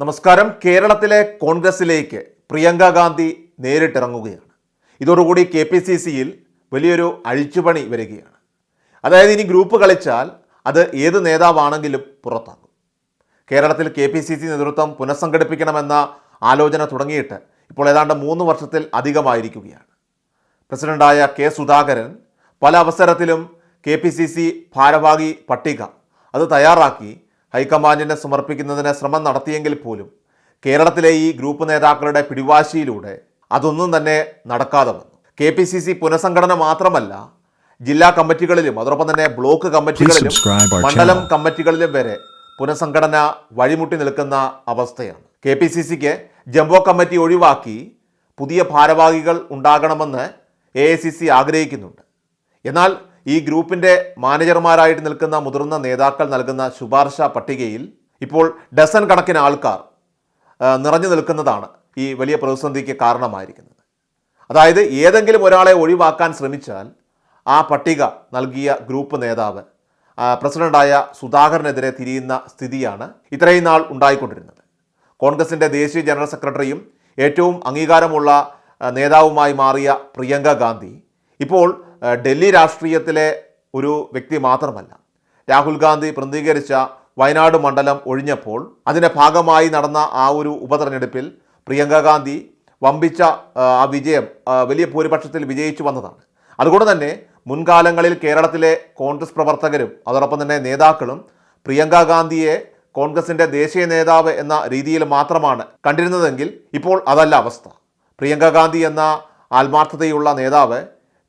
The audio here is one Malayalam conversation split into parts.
നമസ്കാരം. കേരളത്തിലെ കോൺഗ്രസിലേക്ക് പ്രിയങ്ക ഗാന്ധി നേരിട്ടിറങ്ങുകയാണ്. ഇതോടുകൂടി കെ പി സി സിയിൽ വലിയൊരു അഴിച്ചുപണി വരികയാണ്. അതായത് ഇനി ഗ്രൂപ്പ് കളിച്ചാൽ അത് ഏത് നേതാവാണെങ്കിലും പുറത്താകും. കേരളത്തിൽ കെ പി സി സി നേതൃത്വം പുനഃസംഘടിപ്പിക്കണമെന്ന ആലോചന തുടങ്ങിയിട്ട് ഇപ്പോൾ ഏതാണ്ട് മൂന്ന് വർഷത്തിൽ അധികമായിരിക്കുകയാണ്. പ്രസിഡന്റായ കെ സുധാകരൻ പല അവസരത്തിലും കെ പി സി സി ഭാരവാഹി പട്ടിക അത് തയ്യാറാക്കി ഹൈക്കമാൻഡിന് സമർപ്പിക്കുന്നതിന് ശ്രമം നടത്തിയെങ്കിൽ പോലും കേരളത്തിലെ ഈ ഗ്രൂപ്പ് നേതാക്കളുടെ പിടിവാശിയിലൂടെ അതൊന്നും തന്നെ നടക്കാതെ വന്നു. കെ പി സി സി പുനഃസംഘടന മാത്രമല്ല ജില്ലാ കമ്മിറ്റികളിലും അതോടൊപ്പം തന്നെ ബ്ലോക്ക് കമ്മിറ്റികളിലും മണ്ഡലം കമ്മിറ്റികളിലും വരെ പുനഃസംഘടന വഴിമുട്ടി നിൽക്കുന്ന അവസ്ഥയാണ്. കെ പി സി സിക്ക് ജംബോ കമ്മിറ്റി ഒഴിവാക്കി പുതിയ ഭാരവാഹികൾ ഉണ്ടാകണമെന്ന് എ ഐ സി സി ആഗ്രഹിക്കുന്നുണ്ട്. എന്നാൽ ഈ ഗ്രൂപ്പിന്റെ മാനേജർമാരായിട്ട് നിൽക്കുന്ന മുതിർന്ന നേതാക്കൾ നൽകുന്ന ശുപാർശ പട്ടികയിൽ ഇപ്പോൾ ഡസൺ കണക്കിന് ആൾക്കാർ നിറഞ്ഞു നിൽക്കുന്നതാണ് ഈ വലിയ പ്രതിസന്ധിക്ക് കാരണമായിരിക്കുന്നത്. അതായത് ഏതെങ്കിലും ഒരാളെ ഒഴിവാക്കാൻ ശ്രമിച്ചാൽ ആ പട്ടിക നൽകിയ ഗ്രൂപ്പ് നേതാവ് പ്രസിഡന്റായ സുധാകരനെതിരെ തിരിയുന്ന സ്ഥിതിയാണ് ഇത്രയും നാൾ ഉണ്ടായിക്കൊണ്ടിരുന്നത്. കോൺഗ്രസിന്റെ ദേശീയ ജനറൽ സെക്രട്ടറിയും ഏറ്റവും അംഗീകാരമുള്ള നേതാവുമായി മാറിയ പ്രിയങ്ക ഗാന്ധി ഇപ്പോൾ ഡൽഹി രാഷ്ട്രീയത്തിലെ ഒരു വ്യക്തി മാത്രമല്ല. രാഹുൽ ഗാന്ധി പ്രതികരിച്ച വയനാട് മണ്ഡലം ഒഴിഞ്ഞപ്പോൾ അതിന്റെ ഭാഗമായി നടന്ന ആ ഒരു ഉപതെരഞ്ഞെടുപ്പിൽ പ്രിയങ്ക ഗാന്ധി വമ്പിച്ച ആ, വിജയം വലിയ ഭൂരിപക്ഷത്തിൽ വിജയിച്ചു വന്നതാണ്. അതുകൊണ്ട് തന്നെ മുൻകാലങ്ങളിൽ കേരളത്തിലെ കോൺഗ്രസ് പ്രവർത്തകരും അതോടൊപ്പം തന്നെ നേതാക്കളും പ്രിയങ്ക ഗാന്ധിയെ കോൺഗ്രസിന്റെ ദേശീയ നേതാവ് എന്ന രീതിയിൽ മാത്രമാണ് കണ്ടിരുന്നതെങ്കിൽ ഇപ്പോൾ അതല്ല അവസ്ഥ. പ്രിയങ്ക ഗാന്ധി എന്ന ആത്മാർത്ഥതയുള്ള നേതാവ്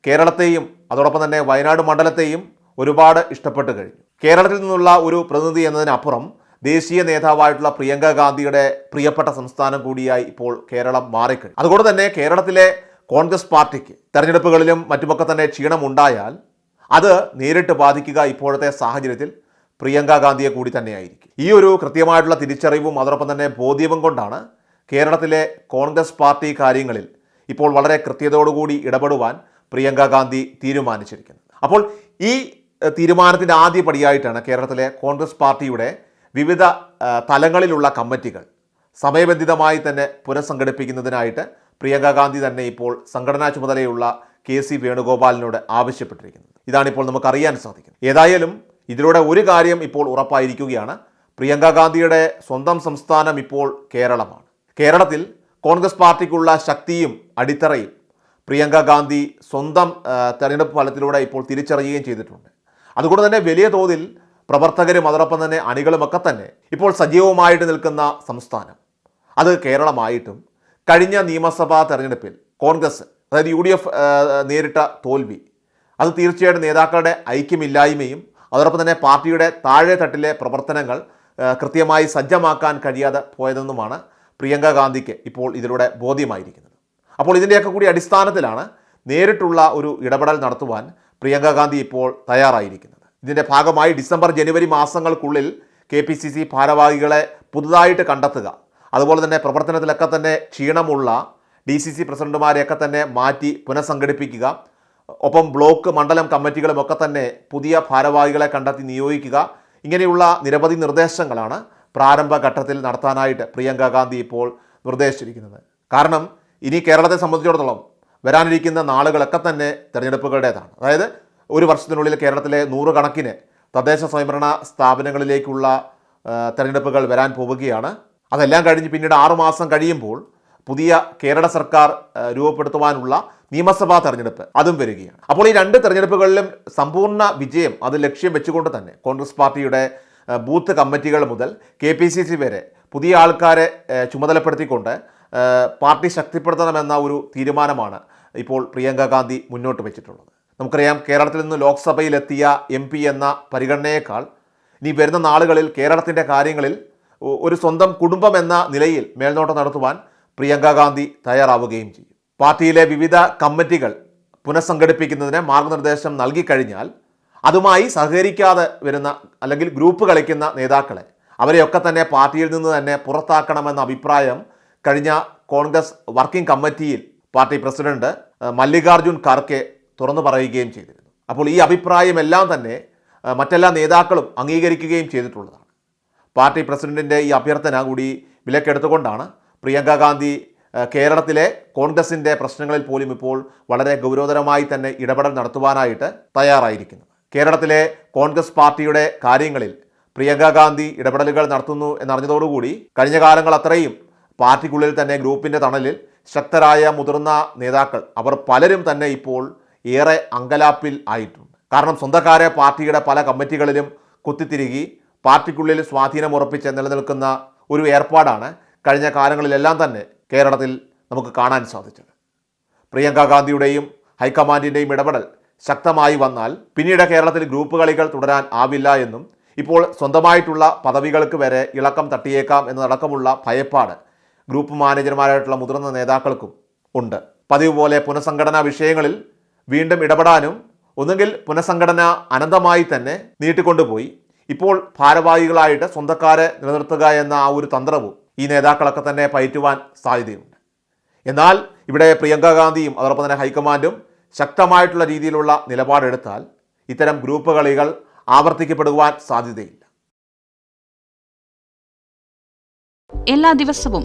കേരളത്തെയും അതോടൊപ്പം തന്നെ വയനാട് മണ്ഡലത്തെയും ഒരുപാട് ഇഷ്ടപ്പെട്ട് കഴിഞ്ഞു. കേരളത്തിൽ നിന്നുള്ള ഒരു പ്രതിനിധി എന്നതിനപ്പുറം ദേശീയ നേതാവായിട്ടുള്ള പ്രിയങ്ക ഗാന്ധിയുടെ പ്രിയപ്പെട്ട സംസ്ഥാനം കൂടിയായി ഇപ്പോൾ കേരളം മാറിക്കഴിഞ്ഞു. അതുകൊണ്ട് തന്നെ കേരളത്തിലെ കോൺഗ്രസ് പാർട്ടിക്ക് തെരഞ്ഞെടുപ്പുകളിലും മറ്റുമൊക്കെ തന്നെ ക്ഷീണമുണ്ടായാൽ അത് നേരിട്ട് ബാധിക്കുക ഇപ്പോഴത്തെ സാഹചര്യത്തിൽ പ്രിയങ്ക ഗാന്ധിയെ കൂടി തന്നെയായിരിക്കും. ഈ ഒരു കൃത്യമായിട്ടുള്ള തിരിച്ചറിവും അതോടൊപ്പം തന്നെ ബോധ്യവും കൊണ്ടാണ് കേരളത്തിലെ കോൺഗ്രസ് പാർട്ടി കാര്യങ്ങളിൽ ഇപ്പോൾ വളരെ കൃത്യതയോടുകൂടി ഇടപെടുവാൻ പ്രിയങ്ക ഗാന്ധി തീരുമാനിച്ചിരിക്കുന്നത്. അപ്പോൾ ഈ തീരുമാനത്തിന്റെ ആദ്യ പടിയായിട്ടാണ് കേരളത്തിലെ കോൺഗ്രസ് പാർട്ടിയുടെ വിവിധ തലങ്ങളിലുള്ള കമ്മിറ്റികൾ സമയബന്ധിതമായി തന്നെ പുനഃസംഘടിപ്പിക്കുന്നതിനായിട്ട് പ്രിയങ്ക ഗാന്ധി തന്നെ ഇപ്പോൾ സംഘടനാ ചുമതലയുള്ള കെ സി വേണുഗോപാലിനോട് ആവശ്യപ്പെട്ടിരിക്കുന്നത്. ഇതാണിപ്പോൾ നമുക്കറിയാൻ സാധിക്കുന്നത്. ഏതായാലും ഇതിലൂടെ ഒരു കാര്യം ഇപ്പോൾ ഉറപ്പായിരിക്കുകയാണ്. പ്രിയങ്ക ഗാന്ധിയുടെ സ്വന്തം സംസ്ഥാനം ഇപ്പോൾ കേരളമാണ്. കേരളത്തിൽ കോൺഗ്രസ് പാർട്ടിക്കുള്ള ശക്തിയും അടിത്തറയും പ്രിയങ്ക ഗാന്ധി സ്വന്തം തെരഞ്ഞെടുപ്പ് ഫലത്തിലൂടെ ഇപ്പോൾ തിരിച്ചറിയുകയും ചെയ്തിട്ടുണ്ട്. അതുകൊണ്ട് തന്നെ വലിയ തോതിൽ പ്രവർത്തകരും അതോടൊപ്പം തന്നെ അണികളുമൊക്കെ തന്നെ ഇപ്പോൾ സജീവമായിട്ട് നിൽക്കുന്ന സംസ്ഥാനം. അത് കേരളമായിട്ടും കഴിഞ്ഞ നിയമസഭാ തെരഞ്ഞെടുപ്പിൽ കോൺഗ്രസ് അതായത് യു ഡി എഫ് നേരിട്ട തോൽവി അത് തീർച്ചയായിട്ടും നേതാക്കളുടെ ഐക്യമില്ലായ്മയും അതോടൊപ്പം തന്നെ പാർട്ടിയുടെ താഴെ തട്ടിലെ പ്രവർത്തനങ്ങൾ കൃത്യമായി സജ്ജമാക്കാൻ കഴിയാതെ പോയതെന്നുമാണ് പ്രിയങ്ക ഗാന്ധിക്ക് ഇപ്പോൾ ഇതിലൂടെ ബോധ്യമായിരിക്കുന്നത്. അപ്പോൾ ഇതിന്റെയൊക്കെ കൂടി അടിസ്ഥാനത്തിലാണ് നേരിട്ടുള്ള ഒരു ഇടപെടൽ നടത്തുവാൻ പ്രിയങ്ക ഗാന്ധി ഇപ്പോൾ തയ്യാറായിരിക്കുന്നത്. ഇതിന്റെ ഭാഗമായി ഡിസംബർ ജനുവരി മാസങ്ങൾക്കുള്ളിൽ കെ പി സി സി ഭാരവാഹികളെ പുതുതായിട്ട് കണ്ടെത്തുക. അതുപോലെ തന്നെ പ്രവർത്തനത്തിലൊക്കെ തന്നെ ക്ഷീണമുള്ള ഡി സി സി പ്രസിഡന്റുമാരെയൊക്കെ തന്നെ മാറ്റി പുനഃസംഘടിപ്പിക്കുക. ഒപ്പം ബ്ലോക്ക് മണ്ഡലം കമ്മിറ്റികളുമൊക്കെ തന്നെ പുതിയ ഭാരവാഹികളെ കണ്ടെത്തി നിയോഗിക്കുക. ഇങ്ങനെയുള്ള നിരവധി നിർദ്ദേശങ്ങളാണ് പ്രാരംഭ ഘട്ടത്തിൽ നടത്താനായിട്ട് പ്രിയങ്ക ഗാന്ധി ഇപ്പോൾ നിർദ്ദേശിച്ചിരിക്കുന്നത്. കാരണം ഇനി കേരളത്തെ സംബന്ധിച്ചിടത്തോളം വരാനിരിക്കുന്ന നാളുകളൊക്കെ തന്നെ തിരഞ്ഞെടുപ്പുകളുടേതാണ്. അതായത് ഒരു വർഷത്തിനുള്ളിൽ കേരളത്തിലെ നൂറുകണക്കിന് തദ്ദേശ സ്വയംഭരണ സ്ഥാപനങ്ങളിലേക്കുള്ള തിരഞ്ഞെടുപ്പുകൾ വരാൻ പോവുകയാണ്. അതെല്ലാം കഴിഞ്ഞ് പിന്നീട് ആറുമാസം കഴിയുമ്പോൾ പുതിയ കേരള സർക്കാർ രൂപപ്പെടുത്തുവാനുള്ള നിയമസഭാ തെരഞ്ഞെടുപ്പ് അതും വരികയാണ്. അപ്പോൾ ഈ രണ്ട് തെരഞ്ഞെടുപ്പുകളിലും സമ്പൂർണ വിജയം അത് ലക്ഷ്യം വെച്ചുകൊണ്ട് തന്നെ കോൺഗ്രസ് പാർട്ടിയുടെ ബൂത്ത് കമ്മിറ്റികൾ മുതൽ കെ പി സി സി വരെ പുതിയ ആൾക്കാരെ ചുമതലപ്പെടുത്തിക്കൊണ്ട് പാർട്ടി ശക്തിപ്പെടുത്തണമെന്ന ഒരു തീരുമാനമാണ് ഇപ്പോൾ പ്രിയങ്ക ഗാന്ധി മുന്നോട്ട് വെച്ചിട്ടുള്ളത്. നമുക്കറിയാം കേരളത്തിൽ നിന്ന് ലോക്സഭയിലെത്തിയ എം പി എന്ന പരിഗണനയേക്കാൾ ഇനി വരുന്ന നാളുകളിൽ കേരളത്തിന്റെ കാര്യങ്ങളിൽ ഒരു സ്വന്തം കുടുംബം എന്ന നിലയിൽ മേൽനോട്ടം നടത്തുവാൻ പ്രിയങ്ക ഗാന്ധി തയ്യാറാവുകയും ചെയ്യും. പാർട്ടിയിലെ വിവിധ കമ്മിറ്റികൾ പുനഃസംഘടിപ്പിക്കുന്നതിന് മാർഗനിർദ്ദേശം നൽകിക്കഴിഞ്ഞാൽ അതുമായി സഹകരിക്കാതെ വരുന്ന അല്ലെങ്കിൽ ഗ്രൂപ്പ് കളിക്കുന്ന നേതാക്കളെ അവരെയൊക്കെ തന്നെ പാർട്ടിയിൽ നിന്ന് തന്നെ പുറത്താക്കണമെന്ന അഭിപ്രായം കഴിഞ്ഞ കോൺഗ്രസ് വർക്കിംഗ് കമ്മിറ്റിയിൽ പാർട്ടി പ്രസിഡന്റ് മല്ലികാർജുൻ ഖാർക്കെ തുറന്നു പറയുകയും ചെയ്തിരുന്നു. അപ്പോൾ ഈ അഭിപ്രായമെല്ലാം തന്നെ മറ്റെല്ലാ നേതാക്കളും അംഗീകരിക്കുകയും ചെയ്തിട്ടുള്ളതാണ്. പാർട്ടി പ്രസിഡന്റിന്റെ ഈ അഭ്യർത്ഥന കൂടി വിലക്കെടുത്തുകൊണ്ടാണ് പ്രിയങ്ക ഗാന്ധി കേരളത്തിലെ കോൺഗ്രസിന്റെ പ്രശ്നങ്ങളിൽ പോലും ഇപ്പോൾ വളരെ ഗൗരവതരമായി തന്നെ ഇടപെടൽ നടത്തുവാനായിട്ട് തയ്യാറായിരിക്കുന്നു. കേരളത്തിലെ കോൺഗ്രസ് പാർട്ടിയുടെ കാര്യങ്ങളിൽ പ്രിയങ്ക ഗാന്ധി ഇടപെടലുകൾ നടത്തുന്നു എന്നറിഞ്ഞതോടുകൂടി കഴിഞ്ഞ കാലങ്ങൾ അത്രയും പാർട്ടിക്കുള്ളിൽ തന്നെ ഗ്രൂപ്പിന്റെ തണലിൽ ശക്തരായ മുതിർന്ന നേതാക്കൾ അവർ പലരും തന്നെ ഇപ്പോൾ ഏറെ അങ്കലാപ്പിൽ ആയിട്ടുണ്ട്. കാരണം സ്വന്തക്കാരെ പാർട്ടിയുടെ പല കമ്മിറ്റികളിലും കുത്തിത്തിരുകി പാർട്ടിക്കുള്ളിൽ സ്വാധീനം ഉറപ്പിച്ച് നിലനിൽക്കുന്ന ഒരു ഏർപ്പാടാണ് കഴിഞ്ഞ കാലങ്ങളിലെല്ലാം തന്നെ കേരളത്തിൽ നമുക്ക് കാണാൻ സാധിച്ചത്. പ്രിയങ്ക ഗാന്ധിയുടെയും ഹൈക്കമാൻഡിന്റെയും ഇടപെടൽ ശക്തമായി വന്നാൽ പിന്നീട് കേരളത്തിൽ ഗ്രൂപ്പ് കളികൾ തുടരാൻ ആവില്ല എന്നും ഇപ്പോൾ സ്വന്തമായിട്ടുള്ള പദവികൾക്ക് വരെ ഇളക്കം തട്ടിയേക്കാം എന്നതടക്കമുള്ള ഭയപ്പാട് ഗ്രൂപ്പ് മാനേജർമാരായിട്ടുള്ള മുതിർന്ന നേതാക്കൾക്കും ഉണ്ട്. പതിവ് പോലെ പുനഃസംഘടനാ വിഷയങ്ങളിൽ വീണ്ടും ഇടപെടാനും ഒന്നുകിൽ പുനഃസംഘടന അനന്തമായി തന്നെ നീട്ടിക്കൊണ്ടുപോയി. ഇപ്പോൾ ഭാരവാഹികളായിട്ട് സ്വന്തക്കാരെ നിലനിർത്തുക എന്ന ആ ഒരു തന്ത്രവും ഈ നേതാക്കളൊക്കെ തന്നെ പയറ്റുവാൻ സാധ്യതയുണ്ട്. എന്നാൽ ഇവിടെ പ്രിയങ്ക ഗാന്ധിയും അതോടൊപ്പം തന്നെ ഹൈക്കമാൻഡും ശക്തമായിട്ടുള്ള രീതിയിലുള്ള നിലപാടെടുത്താൽ ഇത്തരം ഗ്രൂപ്പ് കളികൾ ആവർത്തിക്കപ്പെടുവാൻ സാധ്യതയില്ല. എല്ലാ ദിവസവും